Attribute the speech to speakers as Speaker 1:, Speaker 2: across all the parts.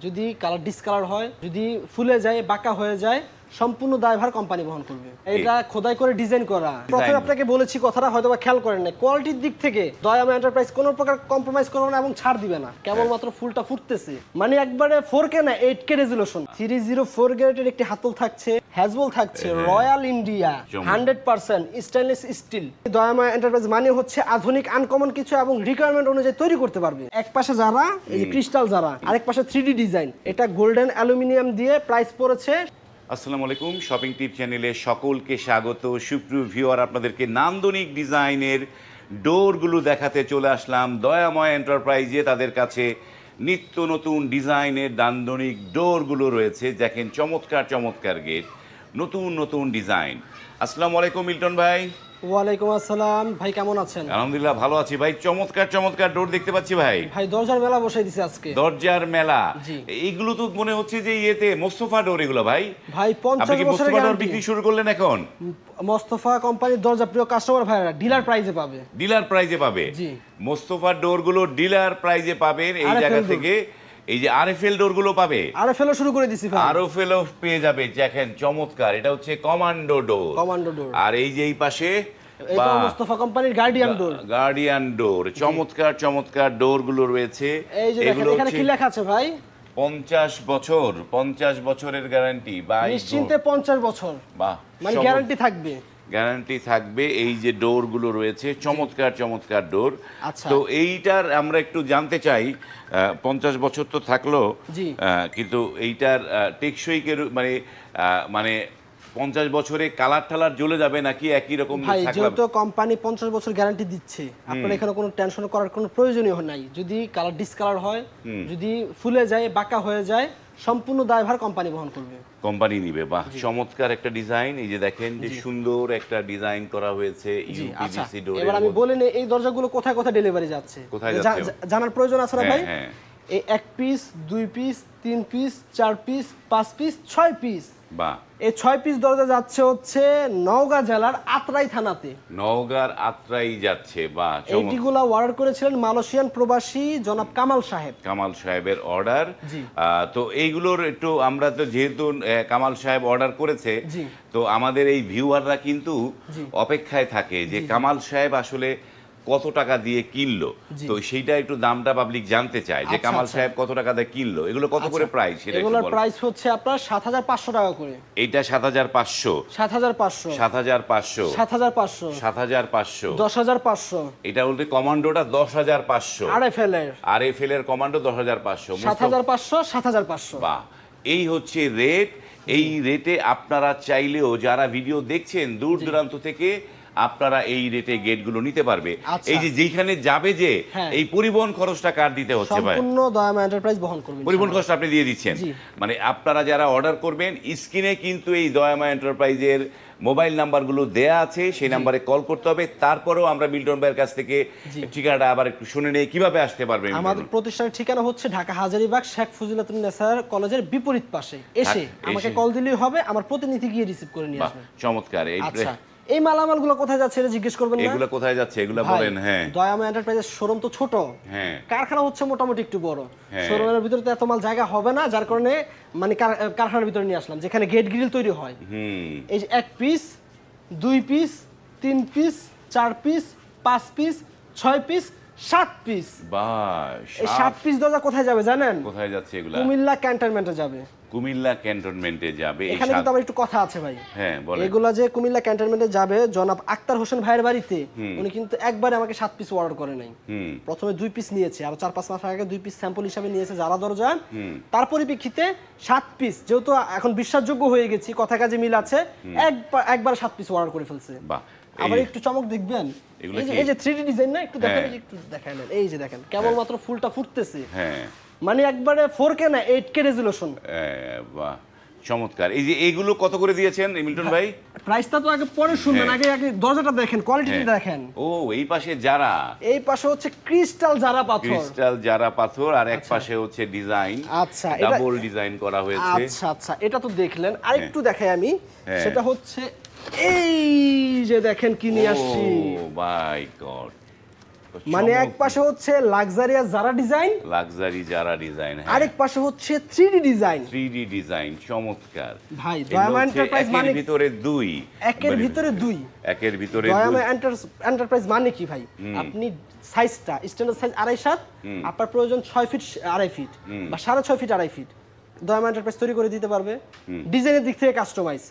Speaker 1: যদি colour discolour হয় যদি ফুলে যায় বাঁকা হয়ে যায় সম্পূর্ণ দায়ভার কোম্পানি বহন করবে। এটা খোদাই করে ডিজাইন করা। প্রথমে আপনাকে বলেছি কথাটা হয়তো বা খেয়াল করেন না কোয়ালিটির দিক থেকে দয়ামা এন্টারপ্রাইজ কোনো প্রকার কম্প্রোমাইজ করবে না এবং ছাড় দিবে না। কেবলমাত্র ফুলটা ফুটতেছে। মানে একবারে ফোর কে না eight K resolution three zero four গ্রেডের একটি হাতল থাকছে হ্যাজবল থাকছে royal India. Hundred percent stainless steel Dayama enterprise মানে হচ্ছে আধুনিক আনকমন কিছু এবং রিকোয়ারমেন্ট অনুযায়ী তৈরি করতে পারবে। এক পাশে যারা এই ক্রিস্টাল যারা আরেক পাশে থ্রি ডিজাইন এটা গোল্ডেন অ্যালুমিনিয়াম দিয়ে প্রাইস পড়েছে
Speaker 2: আসসালামু আলাইকুম। শপিং টিপ চ্যানেলে সকলকে স্বাগত। সুপ্রিয় ভিওয়ার আপনাদেরকে নান্দনিক ডিজাইনের ডোরগুলো দেখাতে চলে আসলাম। দয়াময় এন্টারপ্রাইজে তাদের কাছে নিত্য নতুন ডিজাইনের নান্দনিক ডোরগুলো রয়েছে। দেখেন চমৎকার চমৎকার গেট। নতুন নতুন ডিজাইন। আসসালামু আলাইকুম, মিল্টন ভাই।
Speaker 1: ওয়ালাইকুম আসসালাম। ভাই কেমন আছেন?
Speaker 2: আলহামদুলিল্লাহ ভালো আছি। ভাই চমৎকার চমৎকার ডোর দেখতে পাচ্ছি ভাই।
Speaker 1: ভাই দরজার মেলা বসাই দিছে আজকে।
Speaker 2: দরজার মেলা। তো মনে হচ্ছে যে ইয়েতে মোস্তফা ডোর এগুলো ভাই।
Speaker 1: ভাই
Speaker 2: আপনি
Speaker 1: পঞ্চাশ
Speaker 2: কি
Speaker 1: বছরের
Speaker 2: মোস্তফা ডোর বিক্রি শুরু করলেন এখন?
Speaker 1: মোস্তফা কোম্পানির দরজা প্রিয় কাস্টমার ভাইরা ডিলার প্রাইজে পাবে।
Speaker 2: ডিলার প্রাইজে পাবে।
Speaker 1: জি।
Speaker 2: মোস্তফার ডোরগুলো ডিলার প্রাইজে পাবেন এই জায়গা থেকে। এই যে আরএফএল ডোরগুলো পাবে?
Speaker 1: আরে ফেলো শুরু করে দিছি ভাই।
Speaker 2: আরএফএলও পেয়ে যাবে দেখেন চমৎকার। এটা হচ্ছে কমান্ডো ডোর।
Speaker 1: Commando door.
Speaker 2: আর এই যে এই পাশে
Speaker 1: এটা মোস্তফা কোম্পানির গার্ডিয়ান ডোর।
Speaker 2: গার্ডিয়ান ডোর। চমৎকার চমৎকার ডোরগুলো রয়েছে।
Speaker 1: এই যে দেখেন
Speaker 2: এগুলো
Speaker 1: এখানে কি লেখা আছে ভাই?
Speaker 2: পঞ্চাশ বছর পঞ্চাশ বছরের গ্যারান্টি বা
Speaker 1: নিশ্চিন্তে পঞ্চাশ বছর।
Speaker 2: বাহ
Speaker 1: মানে গ্যারান্টি থাকবে।
Speaker 2: গ্যারান্টি থাকবে এই যে ডোরগুলো রয়েছে চমৎকার চমৎকার ডোর।
Speaker 1: আচ্ছা।
Speaker 2: তো এইটার আমরা একটু জানতে চাই পঞ্চাশ বছর তো থাকল কিন্তু এইটার টেকসই মানে মানে পঞ্চাশ বছরে কালার টালার জ্বলে যাবে নাকি একই রকম
Speaker 1: ভাই যেহেতু কোম্পানি পঞ্চাশ বছর গ্যারান্টি দিচ্ছে আপনার এখানে কোনো টেনশন করার কোনো প্রয়োজনীয় নাই। যদি কালার ডিসকালার হয় যদি ফুলে যায় বাঁকা হয়ে যায় সম্পূর্ণ দায়ভার কোম্পানি বহন করবে।
Speaker 2: কোম্পানি নিবে বাহ চমৎকার একটা ডিজাইন এই যে দেখেন যে সুন্দর একটা ডিজাইন করা হয়েছে
Speaker 1: আচ্ছা।
Speaker 2: ইউপিভিসি ডোর
Speaker 1: এবার আমি বলে নেই এই দরজাগুলো কোথায় কোথায় ডেলিভারি যাচ্ছে।
Speaker 2: কোথায় যাচ্ছে?
Speaker 1: জানার প্রয়োজন আছে না
Speaker 2: হ্যাঁ,
Speaker 1: ভাই?
Speaker 2: হ্যাঁ।
Speaker 1: এই এক পিস দুই পিস তিন পিস চার পিস পাঁচ পিস ছয় পিস
Speaker 2: বাহ।
Speaker 1: এই ছয় পিস দরজা যাচ্ছে হচ্ছে নওগাঁ জেলার আত্রাই থানাতে।
Speaker 2: নওগাঁর আত্রাই যাচ্ছে চমৎকার।
Speaker 1: এইটিগুলা অর্ডার করেছিলেন মালয়েশিয়ান প্রবাসী জনাব কামাল সাহেব।
Speaker 2: কামাল সাহেবের অর্ডার। তো এইগুলোর একটু আমরা তো যেহেতু কামাল সাহেব অর্ডার করেছে তো আমাদের এই ভিউয়াররা কিন্তু অপেক্ষায় থাকে যে কামাল সাহেব আসলে কত টাকা দিয়ে কিনলো। তো সেইটা একটু দামটা পাবলিক জানতে চায় যে
Speaker 1: আচ্ছা,
Speaker 2: কামাল
Speaker 1: আচ্ছা।
Speaker 2: সাহেব কত টাকা দিয়ে কিনলো। এগুলো কত করে প্রাইস সেটা
Speaker 1: এগুলোর প্রাইস হচ্ছে আপনার সাত হাজার পাঁচশো টাকা করে।
Speaker 2: পাঁচশো।
Speaker 1: সাত হাজার পাঁচশো। দশ হাজার পাঁচশো।
Speaker 2: এটা বলতে কমান্ডোটা দশ হাজার পাঁচশো।
Speaker 1: আর এফ এল এর।
Speaker 2: আর এফ এল এর কমান্ডো দশ হাজার পাঁচশো।
Speaker 1: সাত হাজার পাঁচশো সাত হাজার পাঁচশো।
Speaker 2: বাহ। এই হচ্ছে রেট এই রেটে আপনারা চাইলেও যারা ভিডিও দেখছেন দূর দূরান্ত থেকে আপনারা এই রেটে গেটগুলো নিতে পারবে।
Speaker 1: আচ্ছা।
Speaker 2: এই যে যেখানে যাবে যে
Speaker 1: হ্যাঁ।
Speaker 2: এই পরিবহন খরচটা কার দিতে হচ্ছে ভাই?
Speaker 1: সম্পূর্ণ দয়ামা এন্টারপ্রাইজ বহন করবে
Speaker 2: পরিবহন খরচটা আপনি দিয়ে দিচ্ছেন। মানে আপনারা যারা অর্ডার করবেন স্ক্রিনে কিন্তু এই দয়ামা এন্টারপ্রাইজের মোবাইল নাম্বারগুলো দেয়া আছে সেই নাম্বারে কল করতে হবে। তারপরেও আমরা মিল্টন ভাইয়ের কাছ থেকে ঠিকানাটা আবার একটু শুনে নেই কীভাবে আসতে পারবে
Speaker 1: আমাদের প্রতিষ্ঠানের ঠিকানা হচ্ছে ঢাকা হাজারিবাগ শেখ ফজিলাতুন নেসার কলেজের বিপরীত পাশে। এসে। আমাকে কল দিলেই হবে আমার প্রতিনিধি গিয়ে রিসিভ করে নিয়ে আসবে।
Speaker 2: চমৎকার। এই
Speaker 1: আচ্ছা। এই মালামালগুলো কোথায় যাচ্ছে এটা জিজ্ঞেস করবেন না?
Speaker 2: এগুলো কোথায় যাচ্ছে? এগুলো বলেন হ্যাঁ।
Speaker 1: দয়ামা এন্টারপ্রাইজের শোরুম তো ছোট।
Speaker 2: হ্যাঁ।
Speaker 1: কারখানা হচ্ছে মোটামুটি একটু বড়।
Speaker 2: হ্যাঁ।
Speaker 1: শোরুমের ভিতরে তো এত মাল জায়গা হবে না যার কারণে মানে কার- কারখানার ভিতরে নিয়ে আসলাম যেখানে গেট গ্রিল তৈরি হয়।
Speaker 2: হুম।
Speaker 1: এই যে এক পিস দুই পিস তিন পিস চার পিস পাঁচ পিস ছয় পিস সাত পিস এই
Speaker 2: সাত
Speaker 1: সাত পিস দরজা কোথায় যাবে জানেন?
Speaker 2: কোথায় যাচ্ছে এগুলা?
Speaker 1: কুমিল্লা ক্যান্টনমেন্টে যাবে।
Speaker 2: কুমিল্লা ক্যান্টনমেন্টে যাবে
Speaker 1: এখানে কিন্তু আমার একটু কথা আছে ভাই।
Speaker 2: হ্যাঁ বলেন।
Speaker 1: এগুলা যে কুমিল্লা ক্যান্টনমেন্টে যাবে জনাব আক্তার হোসেন ভাইয়ের বাড়িতে উনি কিন্তু একবারে আমাকে সাত পিস অর্ডার করে নাই। প্রথমে দুই পিস নিয়েছে আর চার পাঁচ মাস আগে দুই পিস স্যাম্পল হিসাবে নিয়েছে যারা দরজা। তার পরিপ্রেক্ষিতে সাত পিস যেহেতু এখন বিশ্বাসযোগ্য হয়ে গেছি কথা কাজে মিল আছে একবার একবার সাত পিস অর্ডার করে ফেলছে।
Speaker 2: বাহ।
Speaker 1: আবার একটু চমক দেখবেন। এই যে থ্রি ডিজাইন না? একটু দেখেন
Speaker 2: হ্যাঁ।
Speaker 1: যে একটু দেখায় নেন এই যে দেখেন কেবলমাত্র ফুলটা ফুটতেছে।
Speaker 2: হ্যাঁ।
Speaker 1: মানে একবারে ফোর কে না এইট কে রেজুলেশন
Speaker 2: বাহ চমৎকার। এই যে এইগুলো কত করে দিয়েছেন মিল্টন ভাই?
Speaker 1: প্রাইসটা তো আগে পরে শুনবেন
Speaker 2: হ্যাঁ।
Speaker 1: আগে আগে দরজাটা দেখেন কোয়ালিটিটা দেখেন।
Speaker 2: ও এই পাশে যারা।
Speaker 1: এই পাশে হচ্ছে ক্রিস্টাল জারা পাথর।
Speaker 2: ক্রিস্টাল যারা পাথর আর এক পাশে হচ্ছে ডিজাইন
Speaker 1: আচ্ছা
Speaker 2: ডাবল ডিজাইন করা হয়েছে।
Speaker 1: আচ্ছা আচ্ছা এটা তো দেখলেন। আরেকটু দেখাই আমি।
Speaker 2: হ্যাঁ।
Speaker 1: সেটা হচ্ছে এই যে দেখেন কি নিয়ে আসছি।
Speaker 2: Oh my God.
Speaker 1: মানে এক পাশে হচ্ছে লাক্সারিয়াস যারা ডিজাইন
Speaker 2: লাক্সারি যারা ডিজাইন হ্যাঁ।
Speaker 1: আরেক পাশে হচ্ছে three design.
Speaker 2: Three D design চমৎকার।
Speaker 1: ভাই, দয়ামা
Speaker 2: একের
Speaker 1: মানে-
Speaker 2: ভিতরে দুই।
Speaker 1: একের ভিতরে দুই।
Speaker 2: একের ভিতরে
Speaker 1: দয়ামা
Speaker 2: দুই।
Speaker 1: এন্টারপ্রাইজ মানে কি ভাই? আপনি সাইজটা স্ট্যান্ডার্ড সাইজ আড়াই সাত আপনার প্রয়োজন ছয় ফিট আড়াই ফিট বা সাড়ে ছয় ফিট আড়াই ফিট দয়ামা এন্টারপ্রাইজ তৈরি করে দিতে পারবে। ডিজাইনের দিক থেকে কাস্টমাইজ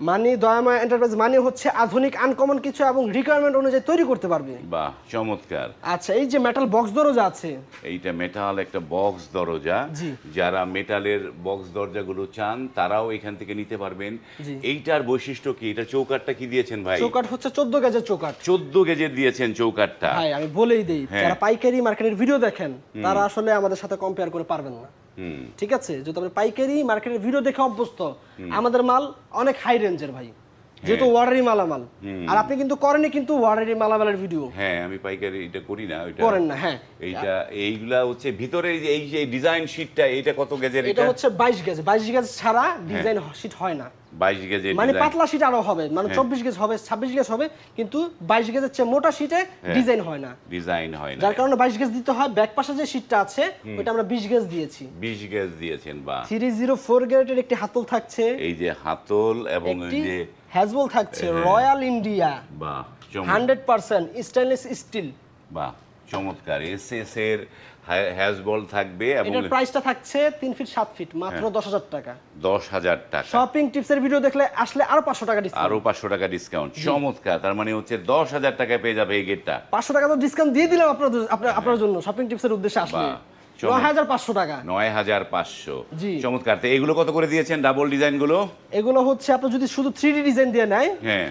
Speaker 1: মানে দয়ামা এন্টারপ্রাইজ মানে হচ্ছে আধুনিক আনকমন কিছু এবং রিকোয়ারমেন্ট অনুযায়ী তৈরি করতে পারবে।
Speaker 2: বাহ চমৎকার।
Speaker 1: আচ্ছা এই যে মেটাল বক্স দরজা আছে।
Speaker 2: এইটা মেটাল একটা বক্স দরজা। যারা মেটালের বক্স দরজাগুলো চান তারাও এখান থেকে নিতে পারবেন। এইটার বৈশিষ্ট্য কি? এটা চৌকাটটা কি দিয়েছেন ভাই?
Speaker 1: চৌকাট হচ্ছে চোদ্দ গেজের চৌকাট
Speaker 2: চোদ্দ গেজের দিয়েছেন চৌকাটটা
Speaker 1: ভাই আমি বলেই দেই
Speaker 2: হ্যাঁ।
Speaker 1: যারা পাইকারি মার্কেটের ভিডিও দেখেন তারা আসলে আমাদের সাথে কম্পেয়ার করে পারবেন না। ঠিক আছে? যেহেতু আপনি পাইকারি মার্কেটের ভিডিও দেখে অভ্যস্ত আমাদের মাল অনেক হাই রেঞ্জের ভাই। যেহেতু ওয়ার্ডারি মালামাল। আর আপনি কিন্তু করেনি কিন্তু ওয়ার্ডারি মালামালের ভিডিও
Speaker 2: হ্যাঁ আমি পাইকারি এটা করি না
Speaker 1: করেন না হ্যাঁ।
Speaker 2: এইটা এইগুলা হচ্ছে ভিতরে এই যে- ডিজাইন শিটটা এটা কত গেজের
Speaker 1: এটা হচ্ছে বাইশ গেজ বাইশ গেজ ছাড়া ডিজাইন শিট হয় না।
Speaker 2: বাইশ গেজের
Speaker 1: মানে পাতলা শিট আরও হবে মানে চব্বিশ গেজ হবে ছাব্বিশ গেজ হবে কিন্তু বাইশ গেজের চেয়ে মোটা শিটে ডিজাইন হয়। না।
Speaker 2: ডিজাইন হয় না।
Speaker 1: যার কারণে বাইশ গেজ দিতে হয় ব্যাক পাশে যে শিটটা আছে ওইটা আমরা বিশ গেজ দিয়েছি।
Speaker 2: বিশ গেজ দিয়েছেন বা।
Speaker 1: থ্রি জিরো ফোর গ্রেডের একটি হাতল থাকছে।
Speaker 2: এই যে হাতল এবং এই যে
Speaker 1: হ্যাজবল থাকছে রয়্যাল ইন্ডিয়া
Speaker 2: বা
Speaker 1: হান্ড্রেড পার্সেন্ট স্টেনলেস স্টিল
Speaker 2: বা চমৎকার। এস এস এর হ্যাজবল থাকবে এবং
Speaker 1: এটার প্রাইসটা থাকছে তিন ফিট সাত ফিট মাত্র দশ হাজার টাকা।
Speaker 2: দশ হাজার টাকা।
Speaker 1: শপিং টিপসের ভিডিও দেখলে আসলে আরও পাঁচশো টাকা ডিসকাউন্ট
Speaker 2: আরও পাঁচশো টাকা ডিসকাউন্ট চমৎকার। তার মানে হচ্ছে দশ হাজার টাকায় পেয়ে যাবে এই গেটটা
Speaker 1: পাঁচশো টাকা তো ডিসকাউন্ট দিয়ে দিলাম আপনাদের আপনার আপনার জন্য। শপিং টিপসের উদ্দেশ্যে আসলে।
Speaker 2: বাহ, চমৎকার।
Speaker 1: নয় হাজার পাঁচশো টাকা।
Speaker 2: নয় হাজার পাঁচশো।
Speaker 1: জি।
Speaker 2: চমৎকার। তো এগুলো কত করে দিয়েছেন? ডাবল ডিজাইনগুলো?
Speaker 1: এগুলো হচ্ছে যদি শুধু থ্রি ডি ডিজাইন দিয়ে নেয়
Speaker 2: হ্যাঁ।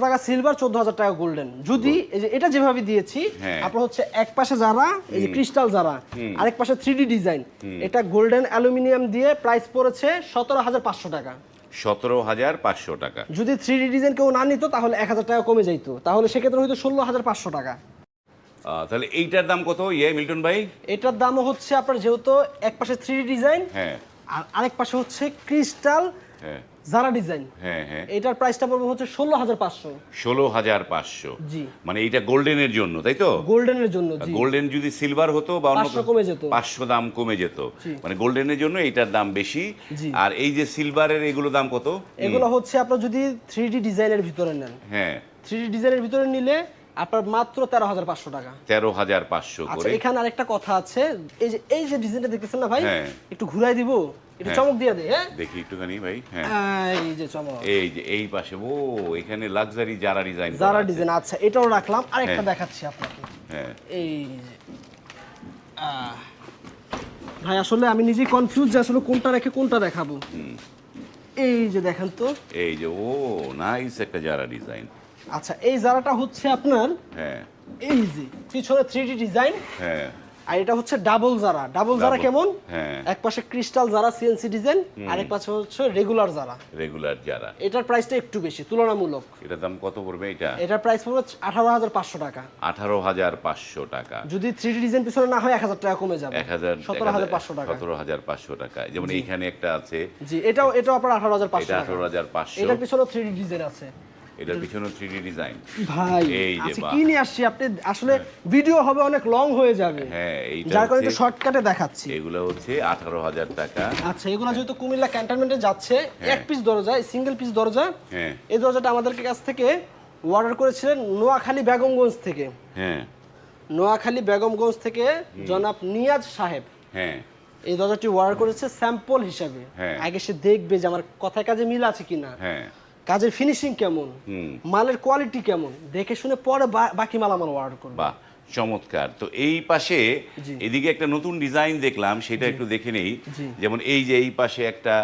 Speaker 1: টাকা সিলভার চোদ্দ হাজার টাকা গোল্ডেন যদি এই যে এটা যেভাবে দিয়েছি
Speaker 2: হ্যাঁ।
Speaker 1: আপনার হচ্ছে এক পাশে যারা এই যে ক্রিস্টাল যারা আরেক পাশে ডিজাইন এটা গোল্ডেন অ্যালুমিনিয়াম দিয়ে প্রাইস পড়েছে সতেরো হাজার পাঁচশো টাকা।
Speaker 2: সতেরো হাজার পাঁচশো টাকা।
Speaker 1: যদি থ্রি ডিজাইন কেউ না নিত তাহলে এক হাজার টাকা কমে যাইতো। তাহলে সেক্ষেত্রে হয়তো ষোলো হাজার পাঁচশো টাকা।
Speaker 2: তাহলে এইটার দাম কত? ইয়ে মিল্টন ভাই?
Speaker 1: এটার দামও হচ্ছে আপনার যেহেতু এক পাশে থ্রি ডিজাইন
Speaker 2: হ্যাঁ।
Speaker 1: আর আরেক পাশে হচ্ছে ক্রিস্টাল
Speaker 2: হ্যাঁ।
Speaker 1: যারা ডিজাইন।
Speaker 2: হ্যাঁ হ্যাঁ।
Speaker 1: এটার প্রাইসটা পড়বে হচ্ছে ষোলো হাজার পাঁচশো।
Speaker 2: ষোলো হাজার পাঁচশো।
Speaker 1: জি।
Speaker 2: মানে এইটা গোল্ডেনের জন্য তাই তো?
Speaker 1: গোল্ডেনের জন্য
Speaker 2: গোল্ডেন যদি সিলভার হতো বা অন্য
Speaker 1: কমে যেত।
Speaker 2: পাঁচশো দাম কমে যেত। মানে গোল্ডেনের জন্য এইটার দাম বেশি। আর এই যে সিলভারের এগুলো দাম কত?
Speaker 1: এগুলো হচ্ছে আপনার যদি থ্রি ডি ডিজাইনের ভিতরে নেন।
Speaker 2: হ্যাঁ।
Speaker 1: থ্রি ডি ডিজাইনের ভিতরে নিলে আপনার মাত্র তেরো হাজার পাঁচশো টাকা।
Speaker 2: তেরো হাজার পাঁচশো
Speaker 1: আচ্ছা এখানে আরেকটা কথা আছে। এই যে এই যে ডিজাইনটা দেখতেছেন না ভাই?
Speaker 2: হ্যাঁ।
Speaker 1: একটু ঘুরাই দিব একটু
Speaker 2: হ্যাঁ।
Speaker 1: চমক দিয়ে দে হ্যাঁ?
Speaker 2: দেখি একটুখানি ভাই হ্যাঁ।
Speaker 1: এই যে চমক।
Speaker 2: এই যে এই পাশে ও এখানে লাক্সারি যারা ডিজাইন
Speaker 1: যারা ডিজাইন আচ্ছা এটাও রাখলাম। আরেকটা। দেখাচ্ছি আপনাকে।
Speaker 2: হ্যাঁ।
Speaker 1: এই যে ভাই আসলে আমি নিজেই কনফিউজ যে আসলে কোনটা রেখে কোনটা দেখাবো। এই যে দেখেন তো।
Speaker 2: এই যে ও নাইস একটা যারা ডিজাইন
Speaker 1: আচ্ছা এই জারাটা হচ্ছে আপনার
Speaker 2: হ্যাঁ।
Speaker 1: এই যে পিছনে থ্রি ডিজাইন
Speaker 2: হ্যাঁ।
Speaker 1: আর এটা হচ্ছে ডাবল জারা। ডাবল জারা কেমন?
Speaker 2: হ্যাঁ।
Speaker 1: এক পাশে ক্রিস্টাল জারা সিএনসি ডিজাইন আরেক পাশে হচ্ছে রেগুলার জারা।
Speaker 2: রেগুলার যারা
Speaker 1: এটার প্রাইসটা একটু বেশি তুলনামূলক।
Speaker 2: এটার দাম কত পড়বে এটা?
Speaker 1: এটার প্রাইস পড়বে আঠারো হাজার পাঁচশো টাকা।
Speaker 2: আঠারো হাজার পাঁচশো টাকা।
Speaker 1: যদি থ্রি ডি ডিজাইন পিছনে না হয় এক হাজার টাকা কমে যাবে।
Speaker 2: এক হাজার
Speaker 1: সতেরো হাজার পাঁচশো টাকা।
Speaker 2: সতেরো হাজার পাঁচশো টাকা। যেমন এইখানে একটা আছে।
Speaker 1: জি এটাও এটাও আপনার আঠারো হাজার পাঁচশো
Speaker 2: এটা আঠারো হাজার পাঁচশো।
Speaker 1: এটার পিছনে থ্রি ডি ডিজাইন আছে।
Speaker 2: এটার পিছনে থ্রিডি ডিজাইন
Speaker 1: ভাই
Speaker 2: এই যে
Speaker 1: আচ্ছা কি নিয়ে আসছি আপনি? আসলে ভিডিও হবে অনেক লং হয়ে যাবে।
Speaker 2: হ্যাঁ এইটা
Speaker 1: যার কারণে শর্টকাটে দেখাচ্ছি।
Speaker 2: এগুলো হচ্ছে আঠারো হাজার টাকা।
Speaker 1: আচ্ছা এগুলো যেহেতু কুমিল্লা ক্যান্টনমেন্টে যাচ্ছে এক পিস দরজা সিঙ্গেল পিস দরজা
Speaker 2: হ্যাঁ।
Speaker 1: এই দরজাটা আমাদের কাছ থেকে অর্ডার করেছিলেন নোয়াখালী বেগমগঞ্জ থেকে।
Speaker 2: হ্যাঁ।
Speaker 1: নোয়াখালী বেগমগঞ্জ থেকে জনাব নিয়াজ সাহেব।
Speaker 2: হ্যাঁ।
Speaker 1: এই দরজাটি অর্ডার করেছে স্যাম্পল হিসাবে।
Speaker 2: হ্যাঁ।
Speaker 1: আগে সে দেখবে যে আমার কথায় কাজে মিল আছে কিনা।
Speaker 2: হ্যাঁ।
Speaker 1: কাজের ফিনিশিং কেমন? মালের কোয়ালিটি কেমন? দেখে শুনে পরে বাকি মাল আমার অর্ডার করবে।
Speaker 2: বাহ চমৎকার। তো এই পাশে। এদিকে একটা নতুন ডিজাইন দেখলাম সেটা একটু দেখে নেই। যেমন এই যে এই পাশে একটা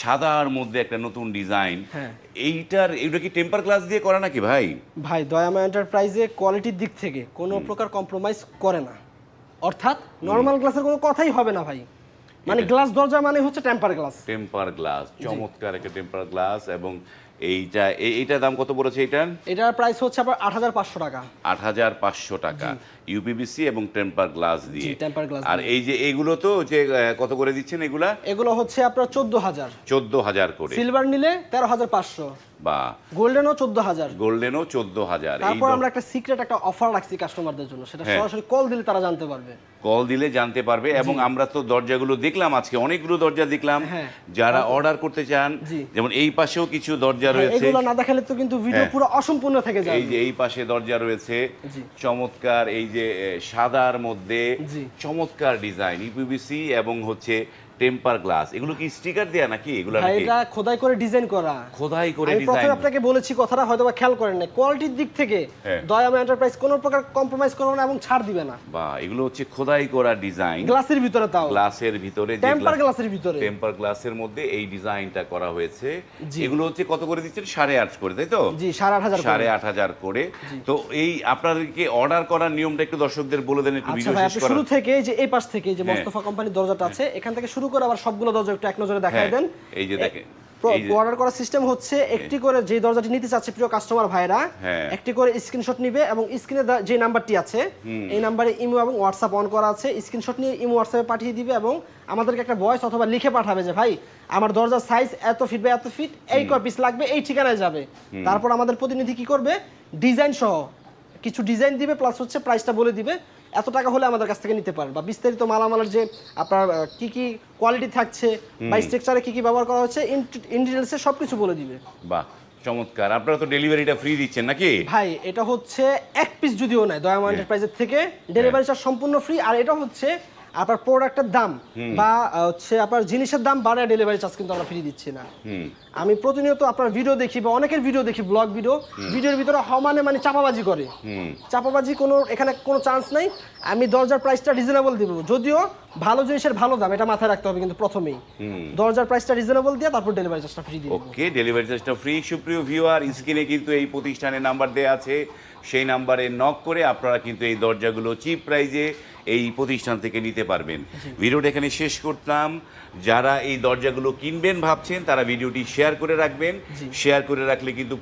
Speaker 2: সাদার মধ্যে একটা নতুন ডিজাইন
Speaker 1: হ্যাঁ।
Speaker 2: এইটার এটা কি টেম্পার গ্লাস দিয়ে করা নাকি ভাই?
Speaker 1: ভাই দয়ামা এন্টারপ্রাইজে কোয়ালিটির দিক থেকে কোনো প্রকার কম্প্রোমাইজ করে না। অর্থাৎ নর্মাল গ্লাসের কোনো কথাই হবে না ভাই। মানে গ্লাস দরজা মানে হচ্ছে টেম্পার গ্লাস
Speaker 2: টেম্পার গ্লাস চমৎকার একটা টেম্পার গ্লাস এবং এইটা এইটার দাম কত পড়েছে এটার?
Speaker 1: এটার প্রাইস হচ্ছে আপনার আট হাজার পাঁচশো টাকা।
Speaker 2: আট হাজার পাঁচশো টাকা। ইউপিবিসি এবং টেম্পার গ্লাস দিয়ে।
Speaker 1: Temper glass
Speaker 2: আর এই যে এইগুলো তো যে কত করে দিচ্ছেন এগুলা?
Speaker 1: এগুলো হচ্ছে আপনার চোদ্দ হাজার।
Speaker 2: চোদ্দ হাজার করে।
Speaker 1: সিলভার নিলে তেরো হাজার পাঁচশো।
Speaker 2: বা।
Speaker 1: গোল্ডেনও চোদ্দ হাজার।
Speaker 2: গোল্ডেনও চোদ্দ হাজার।
Speaker 1: তারপর আমরা একটা সিক্রেট একটা অফার রাখছি কাস্টমারদের জন্য। সেটা
Speaker 2: হ্যাঁ।
Speaker 1: সরাসরি কল দিলে তারা জানতে পারবে।
Speaker 2: কল দিলে জানতে পারবে এবং আমরা তো দরজাগুলো দেখলাম আজকে অনেকগুলো দরজা দেখলাম।
Speaker 1: হ্যাঁ।
Speaker 2: যারা অর্ডার করতে চান যেমন এই পাশেও কিছু দরজা
Speaker 1: হ্যাঁ,
Speaker 2: রয়েছে।
Speaker 1: এগুলো না দেখালে তো কিন্তু ভিডিও
Speaker 2: হ্যাঁ।
Speaker 1: পুরো অসম্পূর্ণ থেকে যায়
Speaker 2: এই যে এই পাশে দরজা রয়েছে। চমৎকার এই যে সাদার মধ্যে চমৎকার ডিজাইন ইপিবিসি এবং হচ্ছে টেম্পার গ্লাস এগুলো কি স্টিকার দেয়া নাকি? এগুলো নাকি?
Speaker 1: এটা খোদাই করে ডিজাইন করা।
Speaker 2: খোদাই করে
Speaker 1: আমি
Speaker 2: ডিজাইন
Speaker 1: প্রথমে আপনাকে বলেছি কথাটা হয়তো বা খেয়াল করেন না কোয়ালিটির দিক থেকে
Speaker 2: হ্যাঁ।
Speaker 1: দয়ামা এন্টারপ্রাইজ কোনো প্রকার কম্প্রোমাইজ করবে না এবং ছাড় দিবে না।
Speaker 2: বা এগুলো হচ্ছে খোদাই করা ডিজাইন
Speaker 1: গ্লাসের ভিতরে তাও।
Speaker 2: গ্লাসের ভিতরে
Speaker 1: টেম্পার গ্লাসের ভিতরে।
Speaker 2: টেম্পার গ্লাসের মধ্যে এই ডিজাইনটা করা হয়েছে। এগুলো হচ্ছে কত করে দিচ্ছেন? সাড়ে আট করে তাই তো?
Speaker 1: জি সাড়ে আট হাজার করে।
Speaker 2: সাড়ে আট হাজার করে। তো এই আপনাদেরকে অর্ডার করার নিয়মটা একটু দর্শকদের বলে দেন একটু
Speaker 1: আচ্ছা
Speaker 2: ভিডিও শেষ
Speaker 1: শুরু থেকে যে এই পাশ থেকে যে
Speaker 2: হ্যাঁ।
Speaker 1: মোস্তফা কোম্পানির দরজাটা আছে এখান থেকে শুরু করে আবার সবগুলো দরজা একটু এক নজরে দেখাই
Speaker 2: হ্যাঁ,
Speaker 1: দেন।
Speaker 2: এই যে দেখেন
Speaker 1: অর্ডার করার সিস্টেম হচ্ছে একটি করে যে দরজাটি নিতে চাচ্ছে প্রিয় কাস্টমার ভাইরা
Speaker 2: হ্যাঁ।
Speaker 1: একটি করে স্ক্রিনশট নিবে এবং স্ক্রিনে যে নাম্বারটি আছে এই নাম্বারে ইমো এবং হোয়াটসঅ্যাপ অন করা আছে। স্ক্রিনশট নিয়ে ইমো হোয়াটসঅ্যাপে পাঠিয়ে দিবে এবং আমাদেরকে একটা ভয়েস অথবা লিখে পাঠাবে যে ভাই আমার দরজার সাইজ এত ফিট বা এত ফিট এই কয় পিস লাগবে এই ঠিকানায় যাবে। তারপর আমাদের প্রতিনিধি কি করবে? ডিজাইন সহ কিছু ডিজাইন দিবে প্লাস হচ্ছে প্রাইসটা বলে দিবে। এত টাকা হলে আমাদের কাছ থেকে নিতে পারেন। বা বিস্তারিত মালামালের যে আপনার কি কি কোয়ালিটি থাকছে বা স্ট্রাকচারে কি কি ব্যবহার করা হচ্ছে ইন ডিটেলসে সব কিছু বলে দিবে।
Speaker 2: বাহ চমৎকার। আপনারা তো ডেলিভারিটা ফ্রি দিচ্ছেন নাকি?
Speaker 1: ভাই এটা হচ্ছে এক পিস যদিও নেয় দয়ামা এন্টারপ্রাইজের থেকে ডেলিভারি চার্জ সম্পূর্ণ ফ্রি আর এটা হচ্ছে আপনার প্রোডাক্টের দাম বা হচ্ছে আপনার জিনিসের দাম বাড়ায় ডেলিভারি চার্জ কিন্তু আমরা ফ্রি দিচ্ছি না। আমি প্রতিনিয়ত আপনার ভিডিও দেখি বা অনেকের ভিডিও দেখি ব্লগ ভিডিও ভিডিওর ভিতরে হমানে মানে চাপাবাজি করে। চাপাবাজি কোনো এখানে কোনো চান্স নাই। আমি দরজার প্রাইসটা রিজনেবল দিব। যদিও ভালো জিনিসের ভালো দাম এটা মাথায় রাখতে হবে কিন্তু প্রথমেই। দরজার প্রাইসটা রিজনেবল দিয়ে তারপর ডেলিভারি চার্জটা ফ্রি দিব।
Speaker 2: ওকে ডেলিভারি চার্জটা ফ্রি সুপ্রিয় ভিউয়ার স্ক্রিনে কিন্তু এই প্রতিষ্ঠানের নাম্বার দেওয়া আছে। সেই নাম্বারে নক করে আপনারা কিন্তু এই দরজাগুলো চিপ প্রাইজে এই প্রতিষ্ঠান থেকে নিতে পারবেন। ভিডিওটা এখানে শেষ করতাম। যারা এই দরজাগুলো কিনবেন ভাবছেন তারা ভিডিওটি শেয়ার করে রাখবেন। শেয়ার করে রাখলে কিন্তু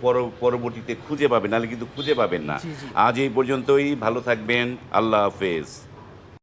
Speaker 2: পরবর্তীতে খুঁজে পাবেন নাহলে কিন্তু খুঁজে পাবেন না। আজ এই পর্যন্তই। ভালো থাকবেন। আল্লাহ হাফেজ।